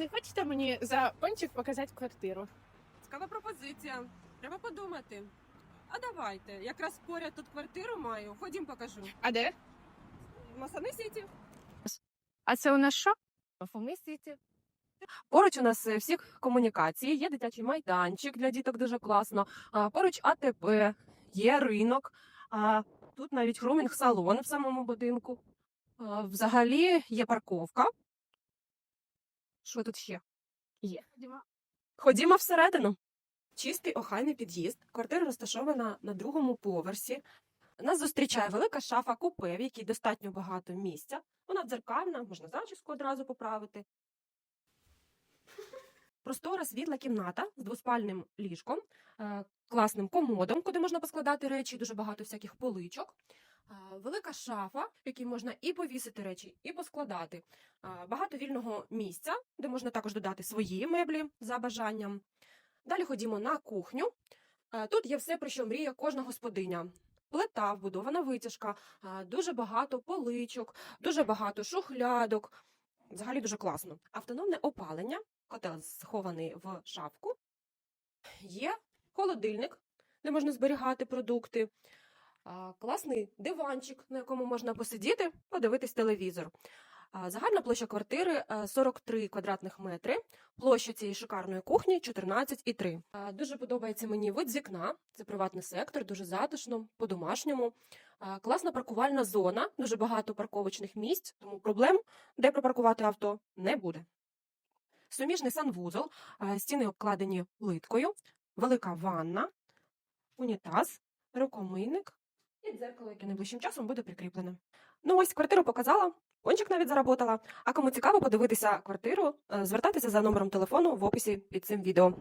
Не хочете мені за пончик показати квартиру? Цікава пропозиція. Треба подумати. А давайте, якраз поряд тут квартиру маю. Ходім покажу. А де? В Масани Сіті. А це у нас що? Масани Сіті. Поруч у нас е, всі комунікації, є дитячий майданчик для діток дуже класно. А, поруч АТП, є ринок, а, тут навіть грумінг-салон в самому будинку. А, взагалі є парковка. Що тут ще? Є. Ходімо всередину. Чистий охайний під'їзд. Квартира розташована на другому поверсі. Нас зустрічає велика шафа купе, в якій достатньо багато місця. Вона дзеркальна, можна зачіску одразу поправити. Простора світла кімната з двоспальним ліжком, е, класним комодом, куди можна поскладати речі, дуже багато всяких поличок. Велика шафа, в якій можна і повісити речі, і поскладати. Багато вільного місця, де можна також додати свої меблі за бажанням. Далі ходімо на кухню. Тут є все, про що мріє кожна господиня. Плита, вбудована витяжка, дуже багато поличок, дуже багато шухлядок. Взагалі дуже класно. Автономне опалення, котел схований в шафку. Є холодильник, де можна зберігати продукти. Класний диванчик, на якому можна посидіти, подивитись телевізор. Загальна площа квартири е, 43 квадратних метри. Площа цієї шикарної кухні 14,3. А, Дуже подобається мені вид з вікна. Це приватний сектор, дуже затишно, по-домашньому. Класна паркувальна зона, дуже багато парковочних місць, тому проблем, де припаркувати авто, не буде. Суміжний санвузол, стіни обкладені плиткою, велика ванна, унітаз, рукомийник і дзеркало, яке найближчим часом буде прикріплене. Ну ось квартиру показала, кончик навіть заработала. А кому цікаво подивитися квартиру, е, звертайтеся за номером телефону в описі під цим відео.